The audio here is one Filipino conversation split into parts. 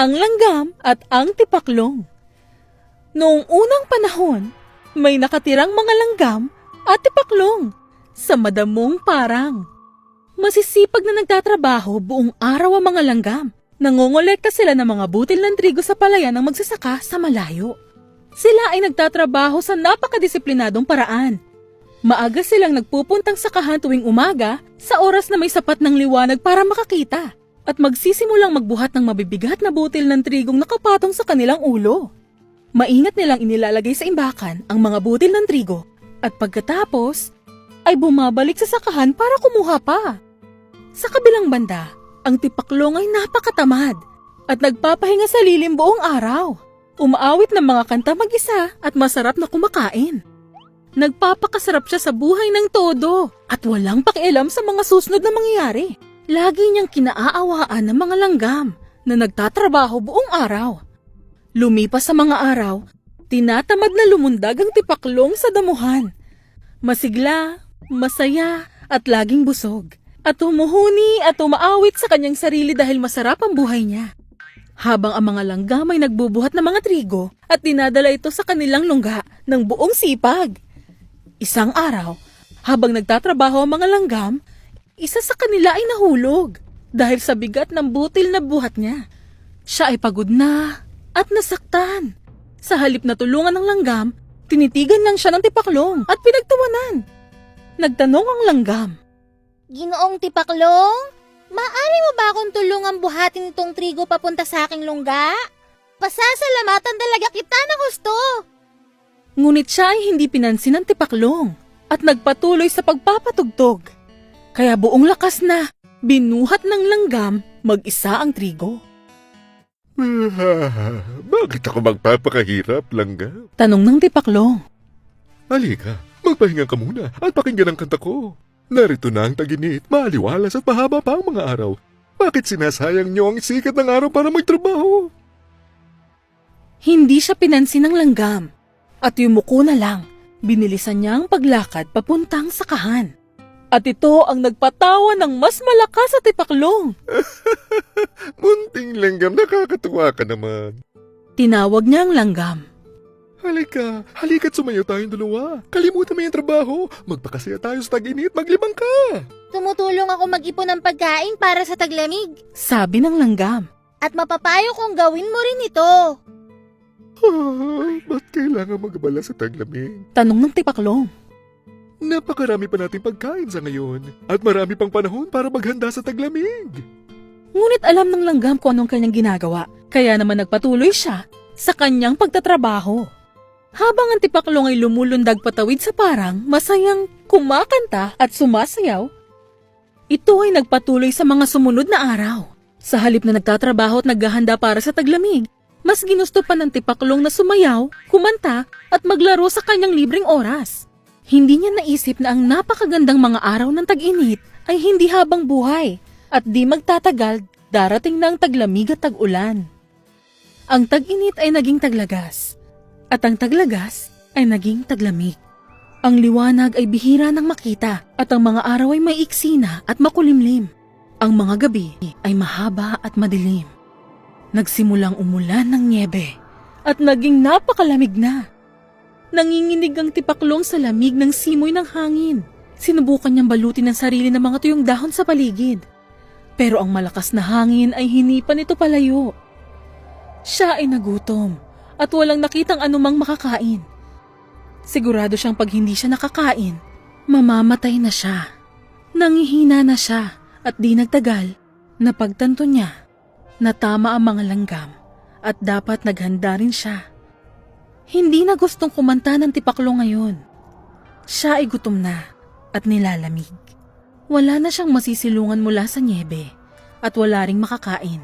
ang langgam at ang tipaklong. Noong unang panahon, may nakatirang mga langgam at tipaklong sa madamong parang. Masisipag na nagtatrabaho buong araw ang mga langgam. Nangongolekta sila ng mga butil ng trigo sa palayan ng magsasaka sa malayo. Sila ay nagtatrabaho sa napakadisiplinadong paraan. Maaga silang nagpupuntang sakahan tuwing umaga sa oras na may sapat ng liwanag para makakita at magsisimulang magbuhat ng mabibigat na butil ng trigong nakapatong sa kanilang ulo. Maingat nilang inilalagay sa imbakan ang mga butil ng trigo at pagkatapos ay bumabalik sa sakahan para kumuha pa. Sa kabilang banda, ang tipaklong ay napakatamad at nagpapahinga sa lilim buong araw. Umaawit ng mga kanta mag-isa at masarap na kumakain. Nagpapakasarap siya sa buhay ng todo at walang pakialam sa mga susunod na mangyayari. Lagi niyang kinaaawaan ng mga langgam na nagtatrabaho buong araw. Lumipas sa mga araw, tinatamad na lumundag ang tipaklong sa damuhan. Masigla, masaya, at laging busog. At humuhuni at umaawit sa kanyang sarili dahil masarap ang buhay niya. Habang ang mga langgam ay nagbubuhat ng mga trigo at dinadala ito sa kanilang lungga ng buong sipag. Isang araw, habang nagtatrabaho ang mga langgam, isa sa kanila ay nahulog dahil sa bigat ng butil na buhat niya. Siya ay pagod na at nasaktan. Sa halip na tulungan ng langgam, tinitigan lang siya ng tipaklong at pinagtawanan. Nagtanong ang langgam. Ginoong tipaklong, maaari mo ba akong tulungan buhatin itong trigo papunta sa aking lungga? Pasasalamatan talaga kita na gusto. Ngunit siya ay hindi pinansin ng tipaklong at nagpatuloy sa pagpapatugtog. Kaya buong lakas na, binuhat ng langgam mag-isa ang trigo. Bakit ako magpapakahirap, langga? Tanong ng tipaklong. Halika, magpahinga ka muna at pakinggan ang kanta ko. Narito na ang taginit, maaliwalas at mahaba pa ang mga araw. Bakit sinasayang niyo ang sikat ng araw para magtrabaho? Hindi siya pinansin ng langgam at yumuko na lang. Binilisan niya ang paglakad papuntang sakahan. At ito ang nagpatawa ng mas malakas sa tipaklong. Munting langgam, nakakatuwa ka naman. Tinawag niya ang langgam. Halika, halika't sumayo tayong dalawa. Kalimutan mo yung trabaho. Magpakasaya tayo sa tag-init, maglibang ka. Tumutulong ako mag-ipon ng pagkain para sa taglamig. Sabi ng langgam. At mapapayo kong gawin mo rin ito. Ah, ba't kailangan magabala sa taglamig? Tanong ng tipaklong. Napakarami pa nating pagkain sa ngayon. At marami pang panahon para maghanda sa taglamig. Ngunit alam ng langgam kung anong kanyang ginagawa. Kaya naman nagpatuloy siya sa kanyang pagtatrabaho. Habang ang tipaklong ay lumulundag patawid sa parang, masayang kumakanta at sumasayaw, ito ay nagpatuloy sa mga sumunod na araw. Sa halip na nagtatrabaho at naghahanda para sa taglamig, mas ginusto pa ng tipaklong na sumayaw, kumanta at maglaro sa kanyang libreng oras. Hindi niya naisip na ang napakagandang mga araw ng tag-init ay hindi habang buhay at di magtatagal darating na ang taglamig at tag-ulan. Ang tag-init ay naging taglagas at ang taglagas ay naging taglamig. Ang liwanag ay bihira ng makita at ang mga araw ay may iksina at makulimlim. Ang mga gabi ay mahaba at madilim. Nagsimulang umulan ng niebe at naging napakalamig na. Nanginginig ang tipaklong sa lamig ng simoy ng hangin. Sinubukan niyang balutin ang sarili ng mga tuyong dahon sa paligid. Pero ang malakas na hangin ay hinipan ito palayo. Siya ay nagutom at walang nakitang anumang makakain. Sigurado siyang pag hindi siya nakakain, mamamatay na siya. Nangihina na siya at di nagtagal, napagtanto niya na tama ang mga langgam at dapat naghanda rin siya. Hindi na gustong kumanta ng tipaklo ngayon. Siya ay gutom na at nilalamig. Wala na siyang masisilungan mula sa niebe at wala ring makakain.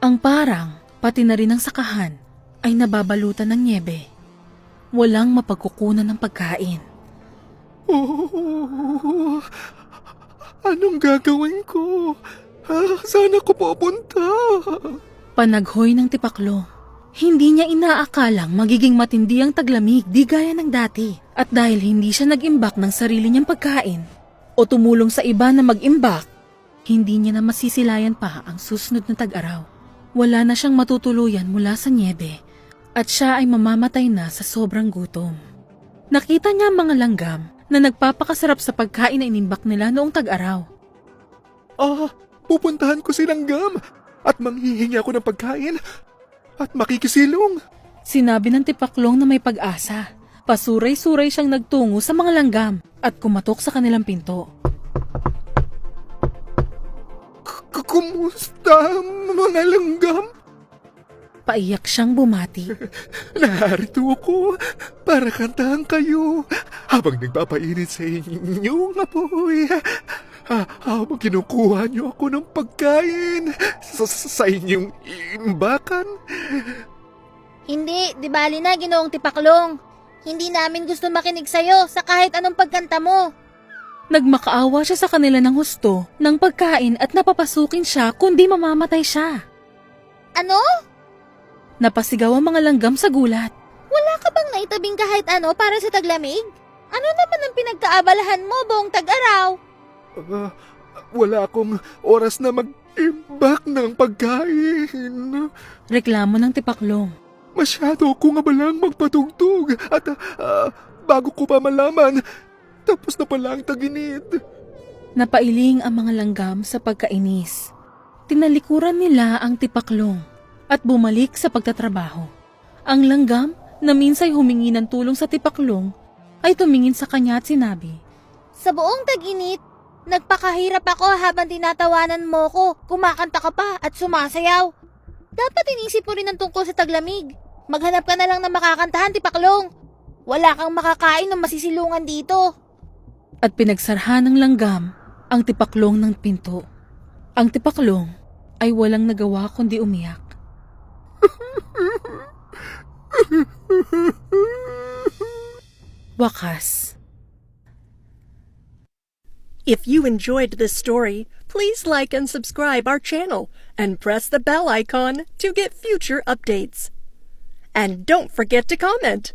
Ang parang, pati na rin ang sakahan, ay nababalutan ng niebe. Walang mapagkukunan ng pagkain. Oh, anong gagawin ko? Ah, saan ako pupunta? Panaghoy ng tipaklo. Hindi niya inaakalang magiging matindi ang taglamig di gaya ng dati. At dahil hindi siya nag-imbak ng sarili niyang pagkain o tumulong sa iba na mag-imbak, hindi niya na masisilayan pa ang susunod na tag-araw. Wala na siyang matutuluyan mula sa niebe at siya ay mamamatay na sa sobrang gutom. Nakita niya ang mga langgam na nagpapakasarap sa pagkain na inimbak nila noong tag-araw. Ah, pupuntahan ko si Langgam at manghihingi ako ng pagkain at makikisilong. Sinabi ng tipaklong na may pag-asa. Pasuray-suray siyang nagtungo sa mga langgam at kumatok sa kanilang pinto. K- Kumusta, mga langgam? Paiyak siyang bumati. Narito ako para kantahan kayo habang nagpapainit sa inyong apoy. Ha, habang kinukuha niyo ako ng pagkain sa, sa inyong imbakan. Hindi, di bali na ginoong tipaklong. Hindi namin gusto makinig sa'yo sa kahit anong pagkanta mo. Nagmakaawa siya sa kanila ng husto ng pagkain at napapasukin siya kundi mamamatay siya. Ano? Napasigaw ang mga langgam sa gulat. Wala ka bang naitabing kahit ano para sa taglamig? Ano naman ang pinagkaabalahan mo buong tag-araw? Ah, wala akong oras na mag-imbak ng pagkain. Reklamo ng tipaklong. Masyado akong abalang magpatugtog at ah, bago ko pa malaman, tapos na pala ang taginit. Napailing ang mga langgam sa pagkainis. Tinalikuran nila ang tipaklong at bumalik sa pagtatrabaho. Ang langgam na minsay humingi ng tulong sa tipaklong ay tumingin sa kanya at sinabi, Sa buong tag-init, nagpakahirap ako habang tinatawanan mo ko, kumakanta ka pa at sumasayaw. Dapat inisip mo rin ang tungkol sa taglamig. Maghanap ka na lang ng makakantahan, tipaklong. Wala kang makakain ng masisilungan dito. at pinagsarhan ng langgam ang tipaklong ng pinto. Ang tipaklong ay walang nagawa kundi umiyak. Wakas. If you enjoyed this story, please like and subscribe our channel and press the bell icon to get future updates. And don't forget to comment.